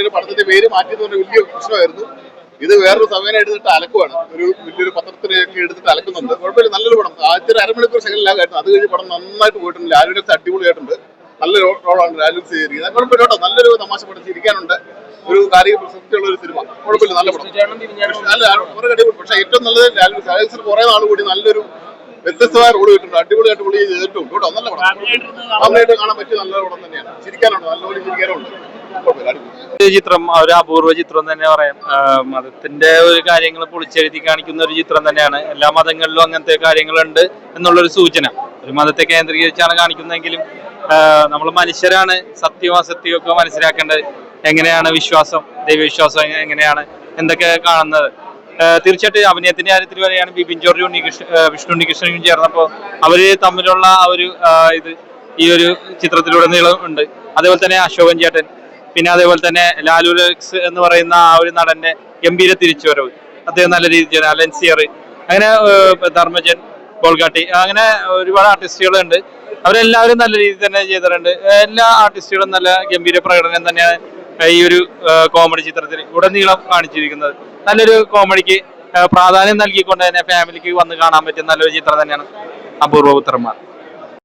ചിത്രത്തിന്റെ പേര് മാറ്റിയത് പറഞ്ഞ വലിയ പ്രശ്നമായിരുന്നു. ഇത് വേറൊരു സമയം എടുത്തിട്ട് അലക്കുവാണ്. ഒരു വലിയൊരു പത്രത്തിനൊക്കെ എടുത്തിട്ട് അലക്കുന്നുണ്ട്. കുഴപ്പമില്ല നല്ലൊരു പടം. ആദ്യത്തെ ഒരു അരമണിക്കൂർ സെക്കൻഡ് ലാഗായിരുന്നു അത് കഴിഞ്ഞ് പടം നന്നായിട്ട് പോയിട്ടുണ്ട്. ലാലുവിനെ അടിപൊളിയായിട്ടുണ്ട് നല്ലൊരു റോളാണ് ലാലു ചെയ്തിരിക്കുന്നത്. കുഴപ്പമില്ല കേട്ടോ. നല്ലൊരു തമാശ പടം ചിരിക്കാനുണ്ട്. ഒരു കാര്യ പ്രസക്തിയുള്ള ഒരു സിനിമ. കുഴപ്പമില്ല നല്ല പടം. നല്ല കുറെ അടിപൊളി. പക്ഷേ ഏറ്റവും നല്ലത് ലാലു സാഹസിൽ കുറെ നാൾ കൂടി നല്ലൊരു വ്യത്യസ്തമായ റോഡ് കിട്ടുന്നുണ്ട് അടിപൊളിയായിട്ട് പുള്ളി ചെയ്തിട്ടുണ്ട് കേട്ടോ. നല്ല പടം. കാണാൻ പറ്റിയ നല്ല പടം തന്നെയാണ്. ചിരിക്കാനുണ്ട്. നല്ലപോലെ ചിരിക്കാനുണ്ട്. ഒരു ചിത്രം ഒരു അപൂർവ ചിത്രം തന്നെ പറയാം. മതത്തിന്റെ ഒരു കാര്യങ്ങൾ പൊളിച്ചെഴുതി കാണിക്കുന്ന ഒരു ചിത്രം തന്നെയാണ്. എല്ലാ മതങ്ങളിലും അങ്ങനത്തെ കാര്യങ്ങളുണ്ട് എന്നുള്ളൊരു സൂചന. ഒരു മതത്തെ കേന്ദ്രീകരിച്ചാണ് കാണിക്കുന്നതെങ്കിലും നമ്മൾ മനുഷ്യരാണ് സത്യവും അസത്യവും ഒക്കെ മനസ്സിലാക്കേണ്ടത്. എങ്ങനെയാണ് വിശ്വാസം ദൈവവിശ്വാസം എങ്ങ- എങ്ങനെയാണ് എന്തൊക്കെ കാണുന്നത്. തീർച്ചയായിട്ടും അഭിനയത്തിന്റെ കാര്യത്തിൽ വരെയാണ് ബിപിൻ ജോർജ് ഉണ്ണികൃഷ്ണ വിഷ്ണു ഉണ്ണികൃഷ്ണനും ചേർന്നപ്പോൾ അവർ തമ്മിലുള്ള ആ ഒരു ഇത് ഈ ഒരു ചിത്രത്തിലുടനീളം ഉണ്ട്. അതേപോലെ തന്നെ അശോകൻ ചേട്ടൻ പിന്നെ അതേപോലെ തന്നെ ലാലു ലക്സ് എന്ന് പറയുന്ന ആ ഒരു നടന്റെ ഗംഭീര തിരിച്ചുവരവ്. അദ്ദേഹം നല്ല രീതിയിൽ അലൻസിയർ അങ്ങനെ ധർമ്മജൻ ബോൾഗാട്ടി അങ്ങനെ ഒരുപാട് ആർട്ടിസ്റ്റുകളുണ്ട്. അവരെല്ലാവരും നല്ല രീതിയിൽ തന്നെ ചെയ്തിട്ടുണ്ട്. എല്ലാ ആർട്ടിസ്റ്റുകളും നല്ല ഗംഭീര പ്രകടനം തന്നെയാണ് ഈ ഒരു കോമഡി ചിത്രത്തിൽ ഉടനീളം കാണിച്ചിരിക്കുന്നത്. നല്ലൊരു കോമഡിക്ക് പ്രാധാന്യം നൽകിക്കൊണ്ട് തന്നെ ഫാമിലിക്ക് വന്ന് കാണാൻ പറ്റിയ നല്ലൊരു ചിത്രം തന്നെയാണ് അപൂർവ പുത്രന്മാർ.